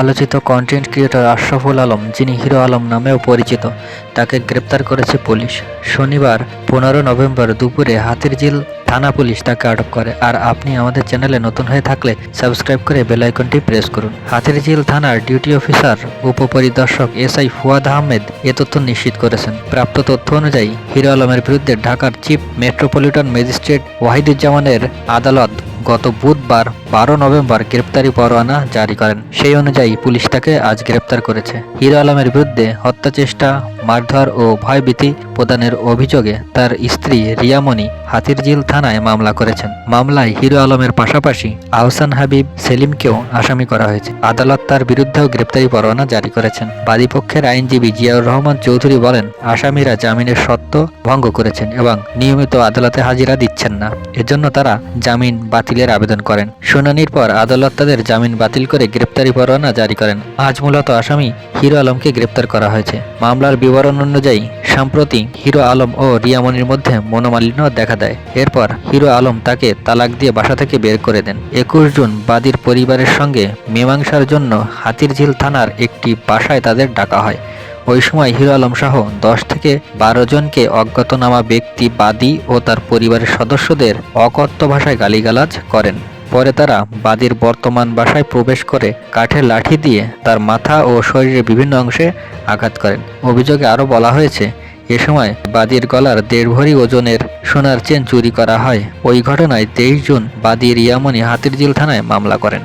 আলোচিত content creator Ashraful Alam, যিনি hero Alam নামেও পরিচিত, তাকে গ্রেপ্তার করেছে পুলিশ। শনিবার, পনেরো নভেম্বর দুপুরে হাতিরঝিল থানা পুলিশ তাকে আটক করে। আর আপনি আমাদের চ্যানেলে নতুন হয়ে থাকলে সাবস্ক্রাইব করে বেল আইকনটি প্রেস করুন। হাতিরঝিল থানার ডিউটি অফিসার, উপপরিদর্শক এস আই ফুয়াদ আহমেদ এ তথ্য নিশ্চিত করেছেন। প্রাপ্ত তথ্য অনুযায়ী, হিরো আলমের বিরুদ্ধে ঢাকার চিফ মেট্রোপলিটন ম্যাজিস্ট্রেট ওয়াহিদুজ্জামানের আদালত গত বুধবার বারো নভেম্বর গ্রেপ্তারি পরোয়ানা জারি করেন। সেই অনুযায়ী পুলিশ তাকে আজ গ্রেপ্তার করেছে। হিরো আলমের বিরুদ্ধে হত্যা চেষ্টা মারধর ও ভয়ভীতি প্রদানের অভিযোগে তার স্ত্রী রিয়ামণি হাতিরঝিল থানায় মামলা করেছেন। মামলায় হিরো আলমের পাশাপাশি আহসান হাবিব সেলিমকেও আসামি করা হয়েছে। আদালত তার বিরুদ্ধেও গ্রেপ্তারি পরোয়ানা জারি করেছেন। বাদীপক্ষের আইনজীবী জিয়াউর রহমান চৌধুরী বলেন, আসামিরা জামিনের শর্ত ভঙ্গ করেছেন এবং নিয়মিত আদালতে হাজিরা দিচ্ছেন না। এজন্য তারা জামিন বাতিলের আবেদন করেন। শুনানির পর আদালত তাদের জামিন বাতিল করে গ্রেপ্তারি পরোয়ানা জারি করেন। আজ মূলত আসামি হিরো আলমকে গ্রেপ্তার করা হয়েছে। মামলার বিবরণ অনুযায়ী, সম্প্রতি হিরো আলম ও রিয়ামনির মধ্যে মনোমালিন্য দেখা দেয়। এরপর হিরো আলম তাকে তালাক দিয়ে বাসা থেকে বের করে দেন। একুশ জুন বাদীর পরিবারের সঙ্গে মীমাংসার জন্য হাতিরঝিল থানার একটি বাসায় তাদের ডাকা হয়। ওই সময় হিরো আলম সহ দশ থেকে বারো জনকে অজ্ঞাতনামা ব্যক্তি বাদী ও তার পরিবারের সদস্যদের অকথ্য ভাষায় গালিগালাজ করেন। পরে তারা বাদীর বর্তমান বাসায় প্রবেশ করে কাঠের লাঠি দিয়ে তার মাথা ও শরীরের বিভিন্ন অংশে আঘাত করেন। অভিযোগে আরও বলা হয়েছে, এ সময় বাদীর গলার দেড় ভরি ওজনের সোনার চেন চুরি করা হয়। ওই ঘটনায় তেইশ জুন বাদী হাতির হাতিরঝিল থানায় মামলা করেন।